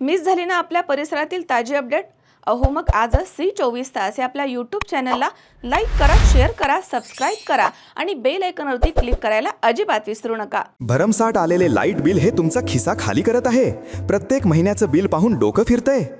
Miss झाली ना आपल्या परिसरातील ताजी अपडेट? अहो मग आजच सी चोवीस तास या आपल्या यूट्यूब चॅनलला लाईक करा शेअर करा सबस्क्राईब करा आणि बेल आयकॉनवरती क्लिक करायला अजिबात विसरू नका. भरमसाठ आलेले लाइट बिल हे तुमचा खिसा खाली करत आहे. प्रत्येक महिन्याचं बिल पाहून डोकं फिरतंय.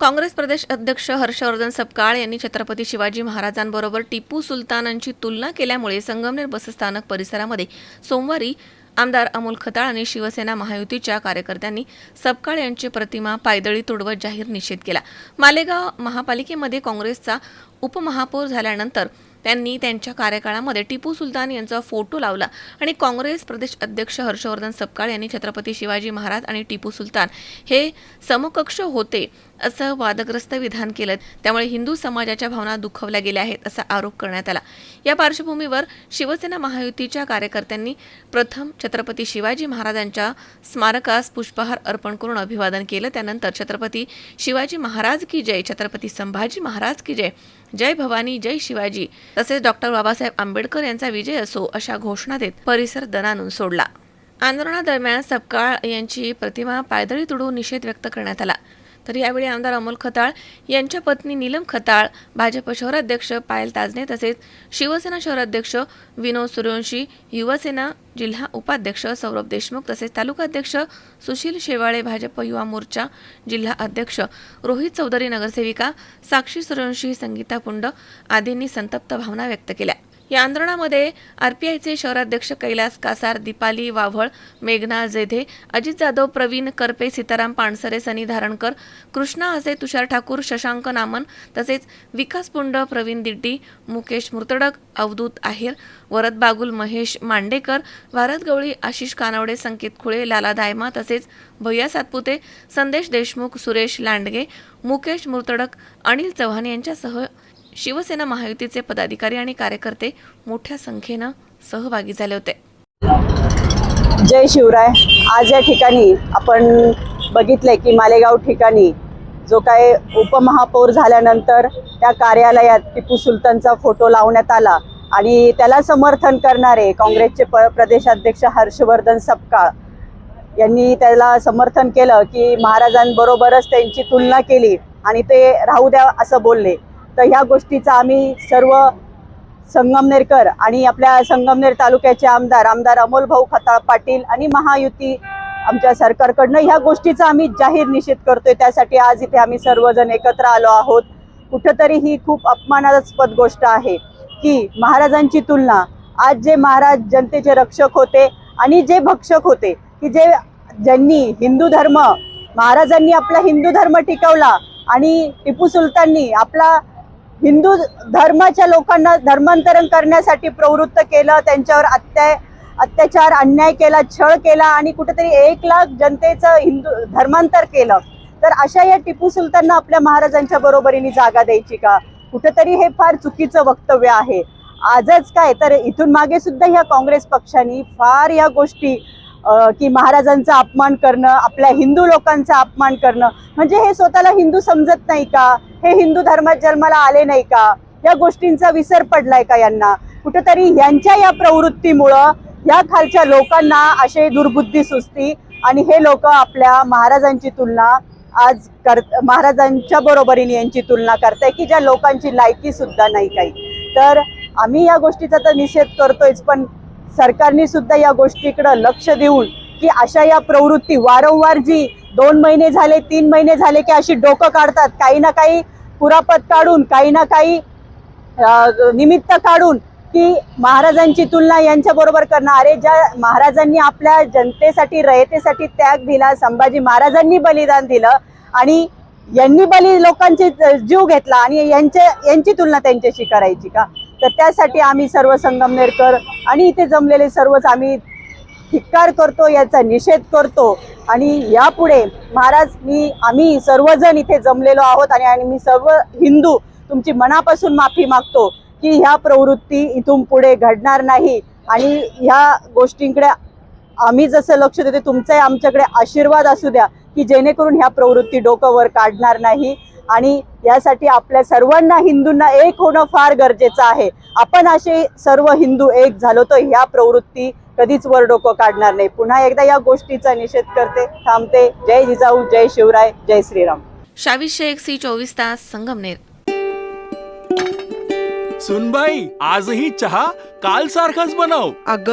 काँग्रेस प्रदेश अध्यक्ष हर्षवर्धन सपकाळ यांनी छत्रपती शिवाजी महाराजांबरोबर टिपू सुलतानांची तुलना केल्यामुळे संगमनेर बसस्थानक परिसरामध्ये सोमवारी आमदार अमोल खताळ आणि शिवसेना महायुतीच्या कार्यकर्त्यांनी सपकाळ यांची प्रतिमा पायदळी तुडवत जाहीर निषेध केला. मालेगाव महापालिकेमध्ये काँग्रेसचा उपमहापौर झाल्यानंतर त्यांनी त्यांच्या कार्यकाळामध्ये टिपू सुलतान यांचा फोटो लावला. आणि काँग्रेस प्रदेश अध्यक्ष हर्षवर्धन सपकाळ यांनी छत्रपती शिवाजी महाराज आणि टिपू सुलतान हे समकक्ष होते असं वादग्रस्त विधान केलं. त्यामुळे हिंदू समाजाच्या भावना दुखवल्या गेल्या आहेत असा आरोप करण्यात आला. या पार्श्वभूमीवर शिवसेना महायुतीच्या कार्यकर्त्यांनी प्रथम छत्रपती शिवाजी महाराजांच्या स्मारकास पुष्पहार अर्पण करून अभिवादन केलं. त्यानंतर छत्रपती शिवाजी महाराज की जय छत्रपती संभाजी महाराज की जय जय भवानी जय शिवाजी तसेच डॉक्टर बाबासाहेब आंबेडकर यांचा विजय असो अशा घोषणा देत परिसर दणानून सोडला. आंदोलनादरम्यान सपकाळ यांची प्रतिमा पायदळी तुडवून निषेध व्यक्त करण्यात आला. तर यावेळी आमदार अमोल खताळ यांच्या पत्नी नीलम खताळ भाजप शहराध्यक्ष पायल ताजने तसेच शिवसेना शहराध्यक्ष विनोद सूर्यवंशी युवासेना जिल्हा उपाध्यक्ष सौरभ देशमुख तसेच तालुकाध्यक्ष सुशील शेवाळे भाजप युवा मोर्चा जिल्हा अध्यक्ष रोहित चौधरी नगरसेविका साक्षी सूर्यवंशी संगीता पुंड आदींनी संतप्त भावना व्यक्त केल्या. या आंदोलनामध्ये आरपीआयचे शहराध्यक्ष कैलास कासार दीपाली वाव्हळ मेघना जेधे अजित जाधव प्रवीण करपे सीताराम पानसरे सनी धारणकर कृष्णा असे तुषार ठाकूर शशांक नामन तसेच विकास पुंड प्रवीण दिड्डी मुकेश मुर्तडक अवधूत आहेर वरद बागुल महेश मांडेकर भारत गवळी आशिष कानवडे संकेत खुळे लाला दायमा तसेच भैया सातपुते संदेश देशमुख सुरेश लांडगे मुकेश मुर्तडक अनिल चव्हाण यांच्यासह शिवसेना महायुतीचे पदाधिकारी आणि कार्यकर्ते मोठ्या संख्येनं सहभागी झाले होते. जय शिवराय. आज या ठिकाणी आपण बघितलंय की मालेगाव ठिकाणी जो काय उपमहापौर झाल्यानंतर त्या कार्यालयात टिपू सुलतानचा फोटो लावण्यात आला आणि त्याला समर्थन करणारे काँग्रेसचे प प्रदेशाध्यक्ष हर्षवर्धन सपकाळ यांनी त्याला समर्थन केलं की महाराजांबरोबरच त्यांची तुलना केली आणि ते राहू द्या असं बोलले. तर ह्या गोष्टीचा आम्ही सर्व संगमनेरकर आणि आपल्या संगमनेर तालुक्याचे आमदार आमदार अमोल भाऊ खताळ पाटील आणि महायुती आमच्या सरकारकडनं ह्या गोष्टीचा आम्ही जाहीर निषेध करतोय. त्यासाठी आज इथे आम्ही सर्वजण एकत्र आलो आहोत. कुठंतरी ही खूप अपमानास्पद गोष्ट आहे की महाराजांची तुलना आज जे महाराज जनतेचे रक्षक होते आणि जे भक्षक होते की जे ज्यांनी हिंदू धर्म महाराजांनी आपला हिंदू धर्म टिकवला आणि टिपू सुलताननी आपला हिंदू धर्माच्या लोकांना धर्मांतरण करण्यासाठी प्रवृत्त केलं त्यांच्यावर अत्याय अत्याचार अन्याय केला छळ केला आणि कुठेतरी एक लाख जनतेचं हिंदू धर्मांतर केलं. तर अशा या टिपू सुलतानना आपल्या महाराजांच्या बरोबरीने जागा द्यायची का? कुठेतरी हे फार चुकीचं वक्तव्य आहे. आजच काय? तर इथून मागे सुद्धा ह्या काँग्रेस पक्षांनी फार या गोष्टी की महाराजांचा अपमान करणं आपल्या हिंदू लोकांचा अपमान करणं म्हणजे हे स्वतःला हिंदू समजत नाही का? हे हिंदू धर्मात जन्माला आले नाही का? या गोष्टींचा विसर पडलाय का यांना? कुठंतरी यांच्या या प्रवृत्तीमुळं या खालच्या लोकांना असे दुर्बुद्धी सुचती आणि हे लोक आपल्या महाराजांची तुलना आज कर महाराजांच्या बरोबरीने यांची तुलना करताय की ज्या लोकांची लायकी सुद्धा नाही काही. तर आम्ही या गोष्टीचा तर निषेध करतोयच पण सरकारने सुद्धा या गोष्टीकडं लक्ष देऊन की अशा या प्रवृत्ती वारंवार जी दोन महिने झाले तीन महिने झाले की अशी डोकं काढतात. काही ना काही पुरापत काढून काही ना काही निमित्त काढून की महाराजांची तुलना यांच्याबरोबर करणं. अरे ज्या महाराजांनी आपल्या जनतेसाठी रयतेसाठी त्याग दिला संभाजी महाराजांनी बलिदान दिलं आणि यांनी बली लोकांचे जीव घेतला आणि यांचे यांची तुलना त्यांच्याशी करायची का? तर त्यासाठी आम्ही सर्व संगमनेरकर आणि इथे जमलेले सर्वच आम्ही धिक्कार करतो याचा निषेध करतो. आणि यापुढे महाराज मी आम्ही सर्वजण इथे जमलेलो आहोत आणि आणि मी सर्व हिंदू तुमची मनापासून माफी मागतो की ह्या प्रवृत्ती इथून पुढे घडणार नाही. आणि ह्या गोष्टींकडे आम्ही जसं लक्ष देतो तुमचाही आमच्याकडे आशीर्वाद असू द्या की जेणेकरून ह्या प्रवृत्ती डोकं वर काढणार नाही. आणि यासाठी आपल्या सर्वांना हिंदूंना एक होणं फार गरजेचं आहे. आपण असे सर्व हिंदू एक झालो तर ह्या प्रवृत्ती कधीच वर डोकं काढणार नाही. पुन्हा एकदा या गोष्टीचा निषेध करते थांबते. जय जिजाऊ जय शिवराय जय श्रीराम. शावी शेख सी चोवीस तास संगमनेर सुनबाई आजही चहा काल सारखाच बनव. अग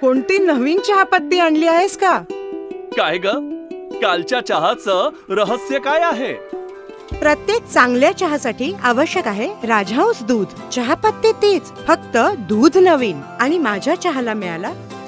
कोणती नवीन चहापत्ती आणली आहेस का? काय ग? कालच्या चहाचं रहस्य काय आहे? प्रत्येक चांगल्या चहासाठी आवश्यक आहे राजहंस दूध. चहापत्ती तीच फक्त दूध नवीन. आणि माझ्या चहाला मिळाला